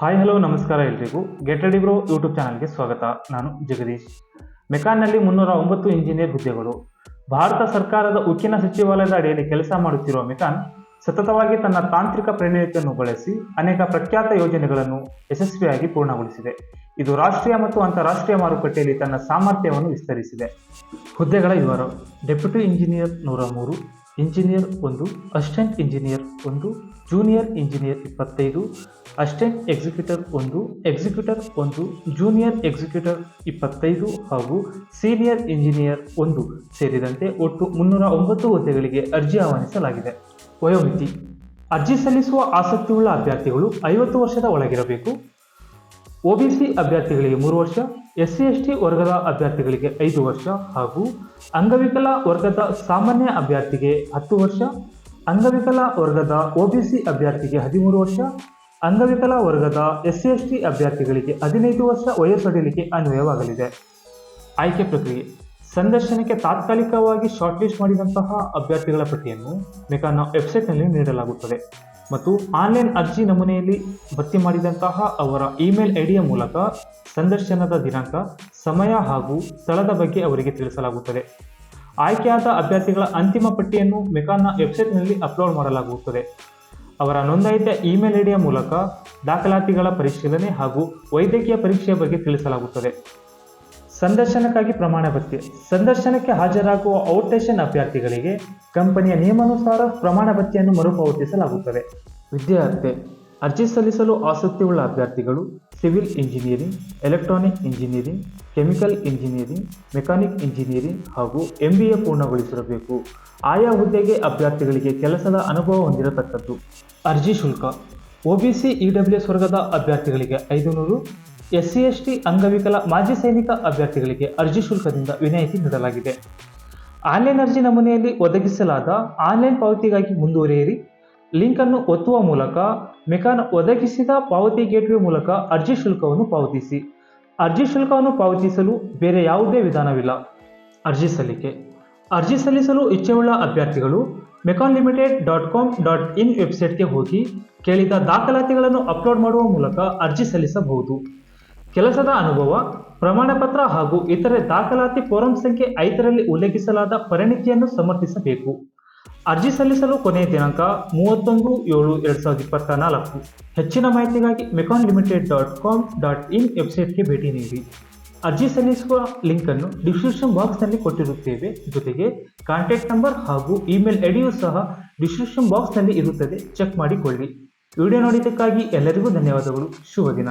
Hi hello ನಮಸ್ಕಾರ ಎಲ್ರಿಗೂ. Get ready bro YouTube ಚಾನಲ್ಗೆ ಸ್ವಾಗತ. ನಾನು ಜಗದೀಶ್. ಮೆಕಾನ್ನಲ್ಲಿ ಮುನ್ನೂರ ಒಂಬತ್ತು ಇಂಜಿನಿಯರ್ ಹುದ್ದೆಗಳು. ಭಾರತ ಸರ್ಕಾರದ ಉಕ್ಕಿನ ಸಚಿವಾಲಯದ ಅಡಿಯಲ್ಲಿ ಕೆಲಸ ಮಾಡುತ್ತಿರುವ ಮೆಕಾನ್ ಸತತವಾಗಿ ತನ್ನ ತಾಂತ್ರಿಕ ಪ್ರೇರಣೆಯನ್ನು ಬಳಸಿ ಅನೇಕ ಪ್ರಖ್ಯಾತ ಯೋಜನೆಗಳನ್ನು ಯಶಸ್ವಿಯಾಗಿ ಪೂರ್ಣಗೊಳಿಸಿದೆ. ಇದು ರಾಷ್ಟ್ರೀಯ ಮತ್ತು ಅಂತಾರಾಷ್ಟ್ರೀಯ ಮಾರುಕಟ್ಟೆಯಲ್ಲಿ ತನ್ನ ಸಾಮರ್ಥ್ಯವನ್ನು ವಿಸ್ತರಿಸಿದೆ. ಹುದ್ದೆಗಳ ವಿವರ. ಡೆಪ್ಯೂಟಿ ಇಂಜಿನಿಯರ್ ನೂರ ಮೂರು. ಇಂಜಿನಿಯರ್ ಒಂದು, ಅಸಿಸ್ಟೆಂಟ್ ಇಂಜಿನಿಯರ್ ಒಂದು, ಜೂನಿಯರ್ ಇಂಜಿನಿಯರ್ ಇಪ್ಪತ್ತೈದು, ಅಸಿಸ್ಟೆಂಟ್ ಎಕ್ಸಿಕ್ಯೂಟರ್ ಒಂದು ಎಕ್ಸಿಕ್ಯೂಟರ್ ಒಂದು, ಜೂನಿಯರ್ ಎಕ್ಸಿಕ್ಯೂಟರ್ ಇಪ್ಪತ್ತೈದು ಹಾಗೂ ಸೀನಿಯರ್ ಇಂಜಿನಿಯರ್ ಒಂದು ಸೇರಿದಂತೆ ಒಟ್ಟು ಮುನ್ನೂರ ಒಂಬತ್ತು ಹುದ್ದೆಗಳಿಗೆ ಅರ್ಜಿ ಆಹ್ವಾನಿಸಲಾಗಿದೆ. ವಯೋಮಿತಿ. ಅರ್ಜಿ ಸಲ್ಲಿಸುವ ಆಸಕ್ತಿಯುಳ್ಳ ಅಭ್ಯರ್ಥಿಗಳು ಐವತ್ತು ವರ್ಷದ ಒಳಗಿರಬೇಕು. ಒಬಿಸಿ ಅಭ್ಯರ್ಥಿಗಳಿಗೆ ಮೂರು ವರ್ಷ ಎಸ್ ಸಿ ಎಸ್ ಟಿ ವರ್ಗದ ಅಭ್ಯರ್ಥಿಗಳಿಗೆ ಐದು ವರ್ಷ ಹಾಗೂ ಅಂಗವಿಕಲ ವರ್ಗದ ಸಾಮಾನ್ಯ ಅಭ್ಯರ್ಥಿಗೆ ಹತ್ತು ವರ್ಷ, ಅಂಗವಿಕಲ ವರ್ಗದ ಒಬಿಸಿ ಅಭ್ಯರ್ಥಿಗೆ ಹದಿಮೂರು ವರ್ಷ, ಅಂಗವಿಕಲ ವರ್ಗದ ಎಸ್ ಸಿ ಎಸ್ ಟಿ ಅಭ್ಯರ್ಥಿಗಳಿಗೆ ಹದಿನೈದು ವರ್ಷ ವಯಸ್ಸಡಿಲಿಕ್ಕೆ ಅನ್ವಯವಾಗಲಿದೆ. ಆಯ್ಕೆ ಪ್ರಕ್ರಿಯೆ. ಸಂದರ್ಶನಕ್ಕೆ ತಾತ್ಕಾಲಿಕವಾಗಿ ಶಾರ್ಟ್ ಲಿಸ್ಟ್ ಮಾಡಿದಂತಹ ಅಭ್ಯರ್ಥಿಗಳ ಪಟ್ಟಿಯನ್ನು ಮೆಕಾನ್ನ ವೆಬ್ಸೈಟ್ನಲ್ಲಿ ನೀಡಲಾಗುತ್ತದೆ. ಮತ್ತು ಆನ್ಲೈನ್ ಅರ್ಜಿ ನಮೂನೆಯಲ್ಲಿ ಭರ್ತಿ ಮಾಡಿದಂತಹ ಅವರ ಇಮೇಲ್ ಐಡಿಯ ಮೂಲಕ ಸಂದರ್ಶನದ ದಿನಾಂಕ, ಸಮಯ ಹಾಗೂ ಸ್ಥಳದ ಬಗ್ಗೆ ಅವರಿಗೆ ತಿಳಿಸಲಾಗುತ್ತದೆ. ಆಯ್ಕೆಯಾದ ಅಭ್ಯರ್ಥಿಗಳ ಅಂತಿಮ ಪಟ್ಟಿಯನ್ನು ಮೆಕಾನ್ನ ವೆಬ್ಸೈಟ್ನಲ್ಲಿ ಅಪ್ಲೋಡ್ ಮಾಡಲಾಗುತ್ತದೆ. ಅವರ ನೋಂದಾಯಿತ ಇಮೇಲ್ ಐಡಿಯ ಮೂಲಕ ದಾಖಲಾತಿಗಳ ಪರಿಶೀಲನೆ ಹಾಗೂ ವೈದ್ಯಕೀಯ ಪರೀಕ್ಷೆಯ ಬಗ್ಗೆ ತಿಳಿಸಲಾಗುತ್ತದೆ. ಸಂದರ್ಶನಕ್ಕಾಗಿ ಪ್ರಮಾಣ ಪತ್ರ ಸಂದರ್ಶನಕ್ಕೆ ಹಾಜರಾಗುವ ಔಟ್ಸ್ಟೇಷನ್ ಅಭ್ಯರ್ಥಿಗಳಿಗೆ ಕಂಪನಿಯ ನಿಯಮಾನುಸಾರ ಪ್ರಮಾಣ ಪತ್ರವನ್ನು ಮರುಪಾವತಿಸಲಾಗುತ್ತದೆ. ವಿದ್ಯಾರ್ಥಿ, ಅರ್ಜಿ ಸಲ್ಲಿಸಲು ಆಸಕ್ತಿಯುಳ್ಳ ಅಭ್ಯರ್ಥಿಗಳು civil engineering, electronic engineering, chemical engineering, mechanic engineering ಹಾಗೂ ಎಂ ಬಿ ಎ ಪೂರ್ಣಗೊಳಿಸಿರಬೇಕು. ಆಯಾ ಹುದ್ದೆಗೆ ಅಭ್ಯರ್ಥಿಗಳಿಗೆ ಕೆಲಸದ ಅನುಭವ ಹೊಂದಿರತಕ್ಕದ್ದು. ಅರ್ಜಿ ಶುಲ್ಕ. ಒಬಿಸಿ ಇಡಬ್ಲ್ಯೂಎಸ್ ವರ್ಗದ ಅಭ್ಯರ್ಥಿಗಳಿಗೆ ಐದು ನೂರು ಎಸ್ ಸಿ ಎಸ್ ಟಿ ಅಂಗವಿಕಲ ಮಾಜಿ ಸೈನಿಕ ಅಭ್ಯರ್ಥಿಗಳಿಗೆ ಅರ್ಜಿ ಶುಲ್ಕದಿಂದ ವಿನಾಯಿತಿ ನೀಡಲಾಗಿದೆ. ಆನ್ಲೈನ್ ಅರ್ಜಿ ನಮೂನೆಯಲ್ಲಿ ಒದಗಿಸಲಾದ ಆನ್ಲೈನ್ ಪಾವತಿಗಾಗಿ ಮುಂದುವರಿಯಿರಿ. ಲಿಂಕ್ ಅನ್ನು ಒತ್ತುವ ಮೂಲಕ ಮೆಕಾನ್ ಒದಗಿಸಿದ ಪಾವತಿ ಗೇಟ್ವೇ ಮೂಲಕ ಅರ್ಜಿ ಶುಲ್ಕವನ್ನು ಪಾವತಿಸಿ. ಅರ್ಜಿ ಶುಲ್ಕವನ್ನು ಪಾವತಿಸಲು ಬೇರೆ ಯಾವುದೇ ವಿಧಾನವಿಲ್ಲ. ಅರ್ಜಿ ಸಲ್ಲಿಕೆ. ಅರ್ಜಿ ಸಲ್ಲಿಸಲು ಇಚ್ಛೆಯುಳ್ಳ ಅಭ್ಯರ್ಥಿಗಳು MECON limited dot com dot in ವೆಬ್ಸೈಟ್ಗೆ ಹೋಗಿ ಕೇಳಿದ ದಾಖಲಾತಿಗಳನ್ನು ಅಪ್ಲೋಡ್ ಮಾಡುವ ಮೂಲಕ ಅರ್ಜಿ ಸಲ್ಲಿಸಬಹುದು. ಕೆಲಸದ ಅನುಭವ, ಪ್ರಮಾಣಪತ್ರ ಹಾಗೂ ಇತರೆ ದಾಖಲಾತಿ ಫೋರಂ ಸಂಖ್ಯೆ ಐದರಲ್ಲಿ ಉಲ್ಲೇಖಿಸಲಾದ ಪರಿಣಿತಿಯನ್ನು ಸಮರ್ಥಿಸಬೇಕು. ಅರ್ಜಿ ಸಲ್ಲಿಸಲು ಕೊನೆಯ ದಿನಾಂಕ ಮೂವತ್ತೊಂದು ಏಳು ಎರಡು ಸಾವಿರದ ಇಪ್ಪತ್ತ ನಾಲ್ಕು ಹೆಚ್ಚಿನ ಮಾಹಿತಿಗಾಗಿ MECON limited dot com dot in ವೆಬ್ಸೈಟ್ಗೆ ಭೇಟಿ ನೀಡಿ. ಅರ್ಜಿ ಸಲ್ಲಿಸುವ ಲಿಂಕನ್ನು ಡಿಸ್ಕ್ರಿಪ್ಷನ್ ಬಾಕ್ಸ್ನಲ್ಲಿ ಕೊಟ್ಟಿರುತ್ತೇವೆ. ಜೊತೆಗೆ ಕಾಂಟ್ಯಾಕ್ಟ್ ನಂಬರ್ ಹಾಗೂ ಇಮೇಲ್ ಐಡಿಯೂ ಸಹ ಡಿಸ್ಕ್ರಿಪ್ಷನ್ ಬಾಕ್ಸ್ನಲ್ಲಿ ಇರುತ್ತದೆ. ಚೆಕ್ ಮಾಡಿಕೊಳ್ಳಿ. ವಿಡಿಯೋ ನೋಡಿದ್ದಕ್ಕಾಗಿ ಎಲ್ಲರಿಗೂ ಧನ್ಯವಾದಗಳು. ಶುಭ ದಿನ.